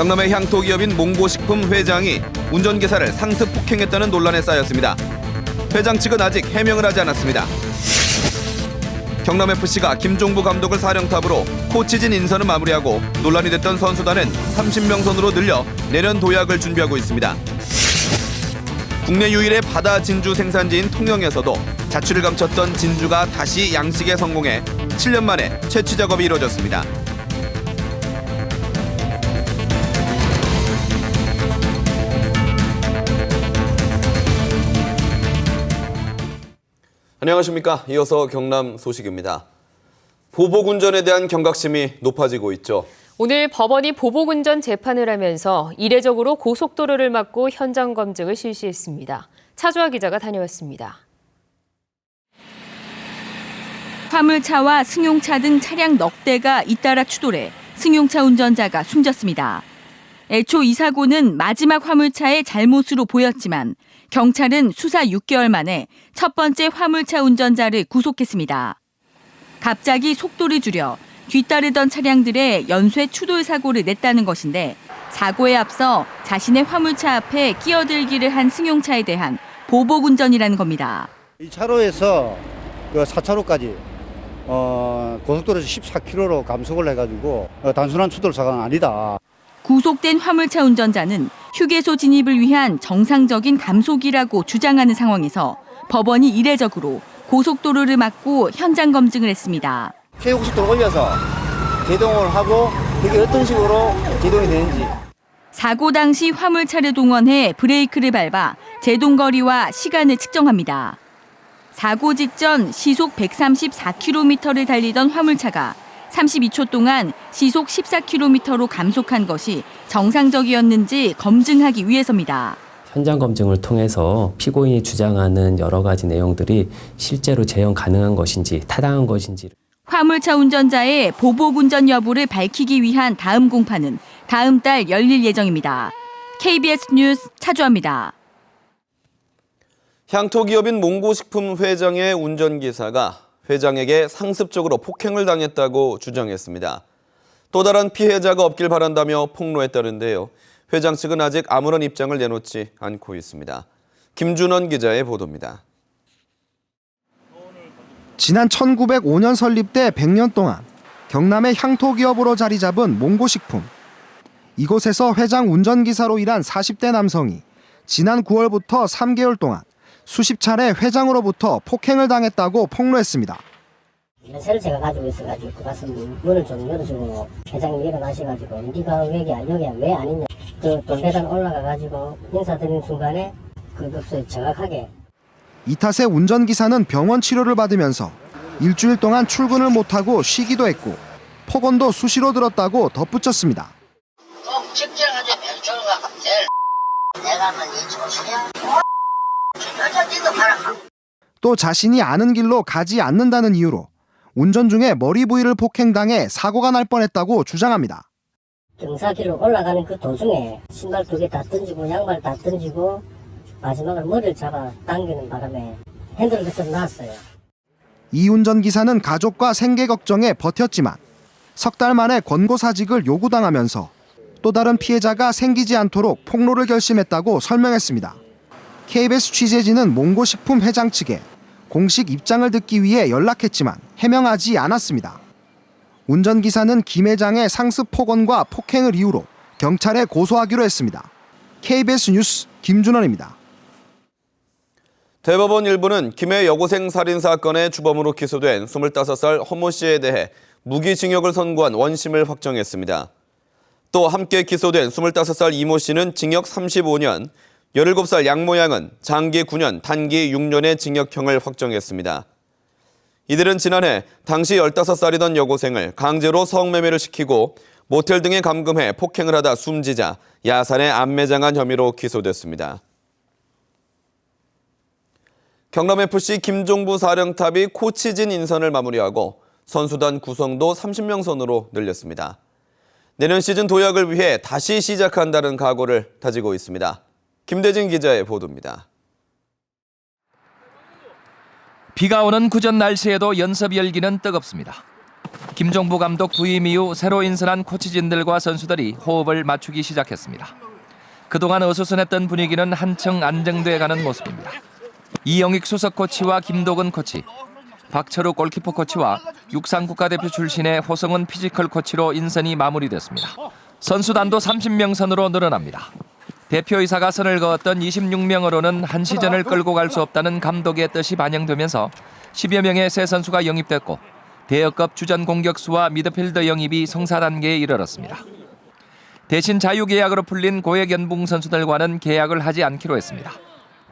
경남의 향토 기업인 몽고식품 회장이 운전기사를 상습 폭행했다는 논란에 쌓였습니다. 회장 측은 아직 해명을 하지 않았습니다. 경남FC가 김종부 감독을 사령탑으로 코치진 인선을 마무리하고 논란이 됐던 선수단은 30명 선으로 늘려 내년 도약을 준비하고 있습니다. 국내 유일의 바다 진주 생산지인 통영에서도 자취를 감췄던 진주가 다시 양식에 성공해 7년 만에 채취 작업이 이루어졌습니다. 안녕하십니까. 이어서 경남 소식입니다. 보복운전에 대한 경각심이 높아지고 있죠. 오늘 법원이 보복운전 재판을 하면서 이례적으로 고속도로를 막고 현장 검증을 실시했습니다. 차주아 기자가 다녀왔습니다. 화물차와 승용차 등 차량 넉 대가 잇따라 추돌해 승용차 운전자가 숨졌습니다. 애초 이 사고는 마지막 화물차의 잘못으로 보였지만 경찰은 수사 6개월 만에 첫 번째 화물차 운전자를 구속했습니다. 갑자기 속도를 줄여 뒤따르던 차량들의 연쇄 추돌 사고를 냈다는 것인데 사고에 앞서 자신의 화물차 앞에 끼어들기를 한 승용차에 대한 보복 운전이라는 겁니다. 이 차로에서 그 4차로까지 어, 고속도로에서 14km로 감속을 해가지고 어, 단순한 추돌 사고는 아니다. 구속된 화물차 운전자는 휴게소 진입을 위한 정상적인 감속이라고 주장하는 상황에서 법원이 이례적으로 고속도로를 막고 현장 검증을 했습니다. 최고속도로 올려서 제동을 하고 그게 어떤 식으로 제동이 되는지 사고 당시 화물차를 동원해 브레이크를 밟아 제동 거리와 시간을 측정합니다. 사고 직전 시속 134km를 달리던 화물차가 32초 동안 시속 14km로 감속한 것이 정상적이었는지 검증하기 위해서입니다. 현장 검증을 통해서 피고인이 주장하는 여러 가지 내용들이 실제로 재현 가능한 것인지 타당한 것인지 화물차 운전자의 보복 운전 여부를 밝히기 위한 다음 공판은 다음 달 열릴 예정입니다. KBS 뉴스 차주합니다. 향토 기업인 몽고식품 회장의 운전기사가 회장에게 상습적으로 폭행을 당했다고 주장했습니다. 또 다른 피해자가 없길 바란다며 폭로했다는데요. 회장 측은 아직 아무런 입장을 내놓지 않고 있습니다. 김준원 기자의 보도입니다. 지난 1905년 설립돼 100년 동안 경남의 향토 기업으로 자리 잡은 몽고식품. 이곳에서 회장 운전기사로 일한 40대 남성이 지난 9월부터 3개월 동안 수십 차례 회장으로부터 폭행을 당했다고 폭로했습니다. 연세를 제가 가지고 있어가지고 그 가서 문을 좀 열어주고 회장님 일어나셔가지고 네가 여기야 여기야 왜 아니냐. 그 돌계단 올라가가지고 인사드리는 순간에 그 급소에 정확하게. 이 탓에 운전기사는 병원 치료를 받으면서 일주일 동안 출근을 못하고 쉬기도 했고 폭언도 수시로 들었다고 덧붙였습니다. 꼭 직장하자 멸종가 될 내가 하면 이 조수야 또 자신이 아는 길로 가지 않는다는 이유로 운전 중에 머리 부위를 폭행당해 사고가 날 뻔했다고 주장합니다. 경사길을 올라가는 그 도중에 신발 두 개 다 던지고 양말 다 던지고 마지막으로 머리를 잡아 당기는 바람에 핸들을 그쳐 놨어요 이 운전기사는 가족과 생계 걱정에 버텼지만 석 달 만에 권고사직을 요구당하면서 또 다른 피해자가 생기지 않도록 폭로를 결심했다고 설명했습니다. KBS 취재진은 몽고식품 회장 측에 공식 입장을 듣기 위해 연락했지만 해명하지 않았습니다. 운전기사는 김 회장의 상습 폭언과 폭행을 이유로 경찰에 고소하기로 했습니다. KBS 뉴스 김준원입니다. 대법원 일부는 김해 여고생 살인 사건의 주범으로 기소된 25살 허모 씨에 대해 무기징역을 선고한 원심을 확정했습니다. 또 함께 기소된 25살 이모 씨는 징역 35년, 17살 양모 양은 장기 9년, 단기 6년의 징역형을 확정했습니다. 이들은 지난해 당시 15살이던 여고생을 강제로 성매매를 시키고 모텔 등에 감금해 폭행을 하다 숨지자 야산에 안매장한 혐의로 기소됐습니다. 경남FC 김종부 사령탑이 코치진 인선을 마무리하고 선수단 구성도 30명 선으로 늘렸습니다. 내년 시즌 도약을 위해 다시 시작한다는 각오를 다지고 있습니다. 김대진 기자의 보도입니다. 비가 오는 구전 날씨에도 연습 열기는 뜨겁습니다. 김종부 감독 부임 이후 새로 인선한 코치진들과 선수들이 호흡을 맞추기 시작했습니다. 그동안 어수선했던 분위기는 한층 안정돼 가는 모습입니다. 이영익 수석 코치와 김도근 코치, 박철우 골키퍼 코치와 육상 국가대표 출신의 호성은 피지컬 코치로 인선이 마무리됐습니다. 선수단도 30명 선으로 늘어납니다. 대표이사가 선을 그었던 26명으로는 한 시즌을 끌고 갈 수 없다는 감독의 뜻이 반영되면서 10여 명의 새 선수가 영입됐고 대여급 주전 공격수와 미드필더 영입이 성사 단계에 이르렀습니다. 대신 자유계약으로 풀린 고액 연봉 선수들과는 계약을 하지 않기로 했습니다.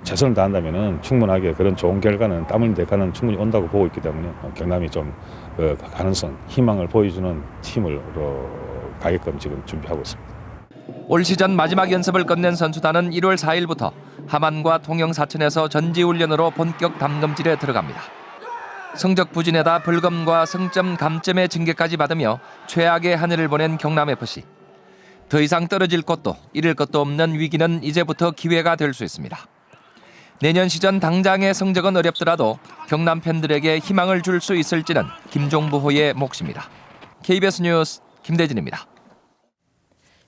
최선을 다한다면 충분하게 그런 좋은 결과는 땀 흘린 대가는 충분히 온다고 보고 있기 때문에 경남이 좀 어, 가능성, 희망을 보여주는 팀으로 가게끔 지금 준비하고 있습니다. 올 시즌 마지막 연습을 끝낸 선수단은 1월 4일부터 함안과 통영 사천에서 전지훈련으로 본격 담금질에 들어갑니다. 성적 부진에다 불금과 승점 감점의 징계까지 받으며 최악의 한 해를 보낸 경남FC. 더 이상 떨어질 것도 잃을 것도 없는 위기는 이제부터 기회가 될 수 있습니다. 내년 시즌 당장의 성적은 어렵더라도 경남 팬들에게 희망을 줄 수 있을지는 김종부호의 몫입니다. KBS 뉴스 김대진입니다.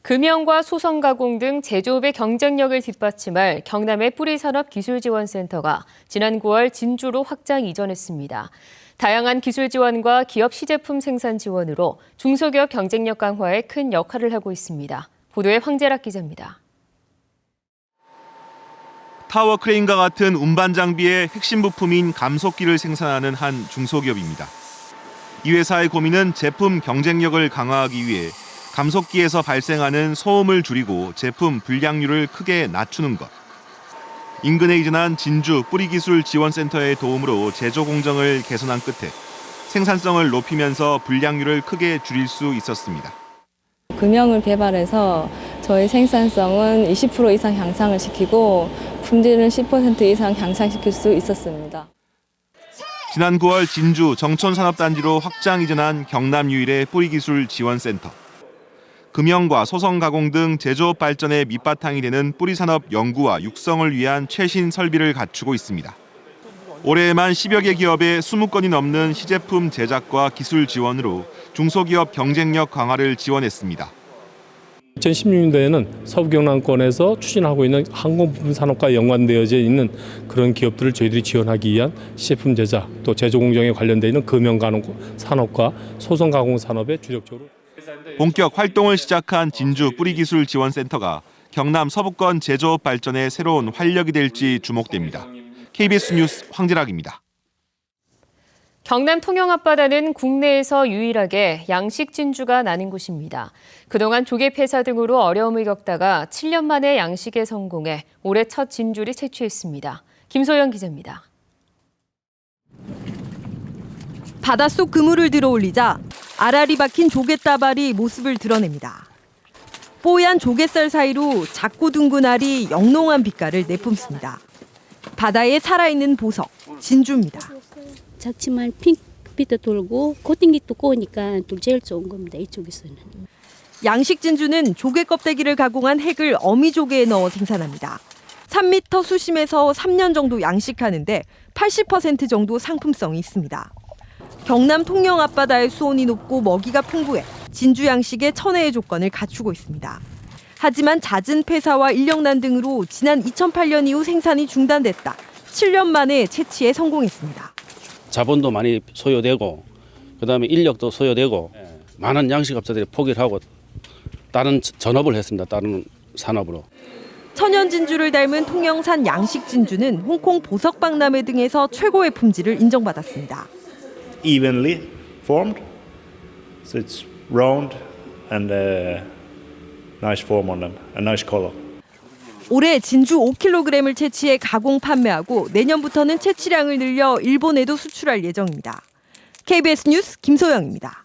금형과 소성 가공 등 제조업의 경쟁력을 뒷받침할 경남의 뿌리산업기술지원센터가 지난 9월 진주로 확장 이전했습니다. 다양한 기술 지원과 기업 시제품 생산 지원으로 중소기업 경쟁력 강화에 큰 역할을 하고 있습니다. 보도에 황재락 기자입니다. 타워 크레인과 같은 운반 장비의 핵심 부품인 감속기를 생산하는 한 중소기업입니다. 이 회사의 고민은 제품 경쟁력을 강화하기 위해 감속기에서 발생하는 소음을 줄이고 제품 불량률을 크게 낮추는 것. 인근에 이전한 진주 뿌리기술 지원센터의 도움으로 제조 공정을 개선한 끝에 생산성을 높이면서 불량률을 크게 줄일 수 있었습니다. 금형을 개발해서 저희 생산성은 20% 이상 향상을 시키고 품질은 10% 이상 향상시킬 수 있었습니다. 지난 9월 진주 정촌산업단지로 확장 이전한 경남 유일의 뿌리기술 지원센터. 금형과 소성 가공 등 제조업 발전의 밑바탕이 되는 뿌리 산업 연구와 육성을 위한 최신 설비를 갖추고 있습니다. 올해에만 10여 개 기업의 20건이 넘는 시제품 제작과 기술 지원으로 중소기업 경쟁력 강화를 지원했습니다. 2016년도에는 서부 경남권에서 추진하고 있는 항공부품 산업과 연관되어져 있는 그런 기업들을 저희들이 지원하기 위한 시제품 제작 또 제조 공정에 관련되어 있는 금형 산업과 소성 가공 산업에 주력적으로 본격 활동을 시작한 진주 뿌리기술 지원센터가 경남 서부권 제조업 발전의 새로운 활력이 될지 주목됩니다. KBS 뉴스 황재락입니다. 경남 통영 앞바다는 국내에서 유일하게 양식 진주가 나는 곳입니다. 그동안 조개 폐사 등으로 어려움을 겪다가 7년 만에 양식에 성공해 올해 첫 진주를 채취했습니다. 김소연 기자입니다. 바닷속 그물을 들어 올리자 알알이 박힌 조갯다발이 모습을 드러냅니다. 뽀얀 조갯살 사이로 작고 둥근 알이 영롱한 빛깔을 내뿜습니다. 바다에 살아있는 보석, 진주입니다. 작지만 핑크빛도 돌고 코팅기 두꺼우니까 또 제일 좋은 겁니다. 이쪽에서는. 양식 진주는 조개 껍데기를 가공한 핵을 어미 조개에 넣어 생산합니다. 3m 수심에서 3년 정도 양식하는데 80% 정도 상품성이 있습니다. 경남 통영 앞바다의 수온이 높고 먹이가 풍부해 진주 양식의 천혜의 조건을 갖추고 있습니다. 하지만 잦은 폐사와 인력난 등으로 지난 2008년 이후 생산이 중단됐다. 7년 만에 채취에 성공했습니다. 자본도 많이 소요되고 그다음에 인력도 소요되고 많은 양식업자들이 포기를 하고 다른 전업을 했습니다. 다른 산업으로. 천연 진주를 닮은 통영산 양식 진주는 홍콩 보석 박람회 등에서 최고의 품질을 인정받았습니다. Evenly formed, so it's round and uh, nice form on them, a nice color. 올해 진주 5kg을 채취해 가공 판매하고 내년부터는 채취량을 늘려 일본에도 수출할 예정입니다. KBS 뉴스 김소영입니다.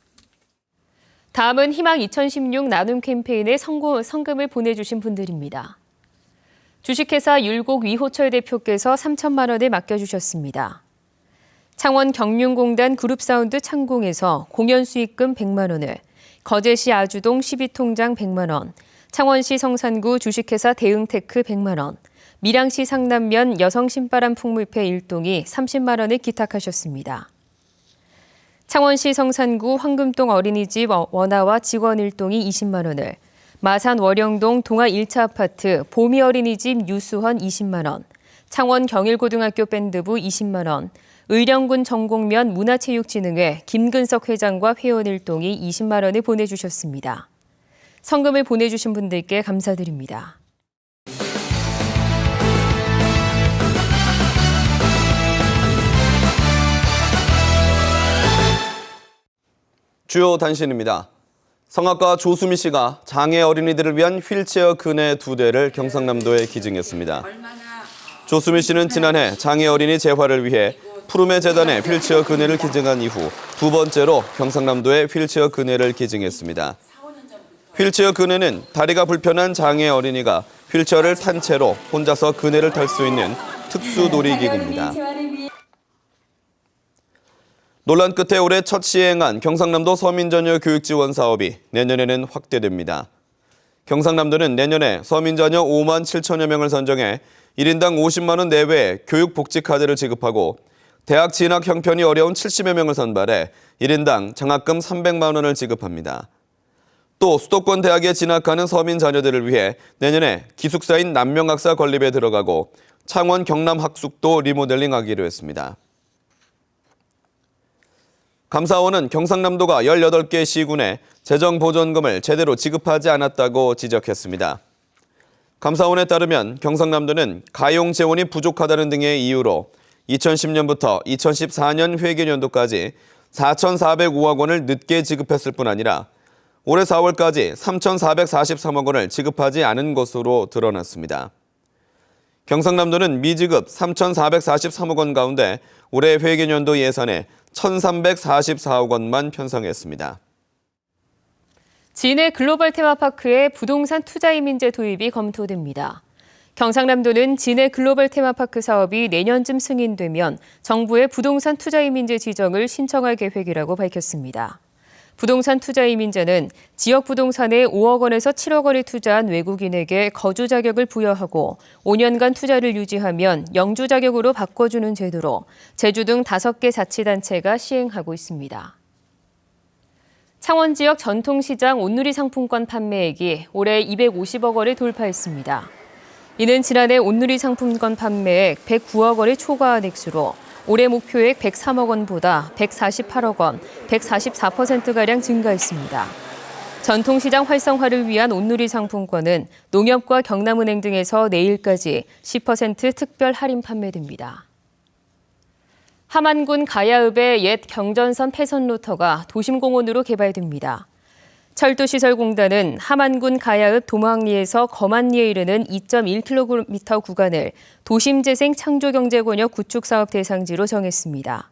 다음은 희망 2016 나눔 캠페인에 성고, 성금을 보내주신 분들입니다. 주식회사 율곡 위호철 대표께서 3천만 원을 맡겨주셨습니다. 창원 경륜공단 그룹사운드 창공에서 공연 수익금 100만 원을, 거제시 아주동 12통장 100만 원, 창원시 성산구 주식회사 대응테크 100만 원, 밀양시 상남면 여성 신바람 풍물패 1동이 30만 원을 기탁하셨습니다. 창원시 성산구 황금동 어린이집 원아와 직원 일동이 20만 원을, 마산 월영동 동아 1차 아파트 보미 어린이집 유수헌 20만 원, 창원 경일고등학교 밴드부 20만 원, 의령군 정곡면 문화체육진흥회 김근석 회장과 회원 일동이 20만 원을 보내주셨습니다. 성금을 보내주신 분들께 감사드립니다. 주요 단신입니다. 성악가 조수미 씨가 장애 어린이들을 위한 휠체어 그네 두 대를 경상남도에 기증했습니다. 조수미 씨는 지난해 장애 어린이 재활을 위해 푸르메 재단에 휠체어 그네를 기증한 이후 두 번째로 경상남도에 휠체어 그네를 기증했습니다. 휠체어 그네는 다리가 불편한 장애 어린이가 휠체어를 탄 채로 혼자서 그네를 탈 수 있는 특수 놀이기구입니다. 논란 끝에 올해 첫 시행한 경상남도 서민 전혀 교육 지원 사업이 내년에는 확대됩니다. 경상남도는 내년에 서민 자녀 5만 7천여 명을 선정해 1인당 50만 원 내외의 교육 복지 카드를 지급하고 대학 진학 형편이 어려운 70여 명을 선발해 1인당 장학금 300만 원을 지급합니다. 또 수도권 대학에 진학하는 서민 자녀들을 위해 내년에 기숙사인 남명학사 건립에 들어가고 창원 경남 학숙도 리모델링하기로 했습니다. 감사원은 경상남도가 18개 시군에 재정보전금을 제대로 지급하지 않았다고 지적했습니다. 감사원에 따르면 경상남도는 가용 재원이 부족하다는 등의 이유로 2010년부터 2014년 회계연도까지 4,405억 원을 늦게 지급했을 뿐 아니라 올해 4월까지 3,443억 원을 지급하지 않은 것으로 드러났습니다. 경상남도는 미지급 3,443억 원 가운데 올해 회계연도 예산에 1,344억 원만 편성했습니다. 진해 글로벌 테마파크의 부동산 투자 이민제 도입이 검토됩니다. 경상남도는 진해 글로벌 테마파크 사업이 내년쯤 승인되면 정부의 부동산 투자 이민제 지정을 신청할 계획이라고 밝혔습니다. 부동산 투자 이민제는 지역 부동산에 5억 원에서 7억 원을 투자한 외국인에게 거주 자격을 부여하고 5년간 투자를 유지하면 영주 자격으로 바꿔주는 제도로 제주 등 5개 자치단체가 시행하고 있습니다. 창원 지역 전통시장 온누리 상품권 판매액이 올해 250억 원을 돌파했습니다. 이는 지난해 온누리 상품권 판매액 109억 원을 초과한 액수로 올해 목표액 103억 원보다 148억 원, 144%가량 증가했습니다. 전통시장 활성화를 위한 온누리 상품권은 농협과 경남은행 등에서 내일까지 10% 특별 할인 판매됩니다. 함안군 가야읍의 옛 경전선 폐선 로터가 도심공원으로 개발됩니다. 철도시설공단은 함안군 가야읍 도망리에서 검안리에 이르는 2.1km 구간을 도심재생 창조경제권역 구축사업 대상지로 정했습니다.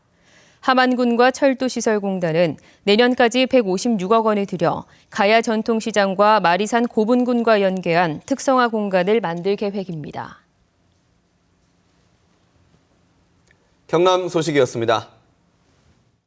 함안군과 철도시설공단은 내년까지 156억 원을 들여 가야 전통시장과 마리산 고분군과 연계한 특성화 공간을 만들 계획입니다. 경남 소식이었습니다.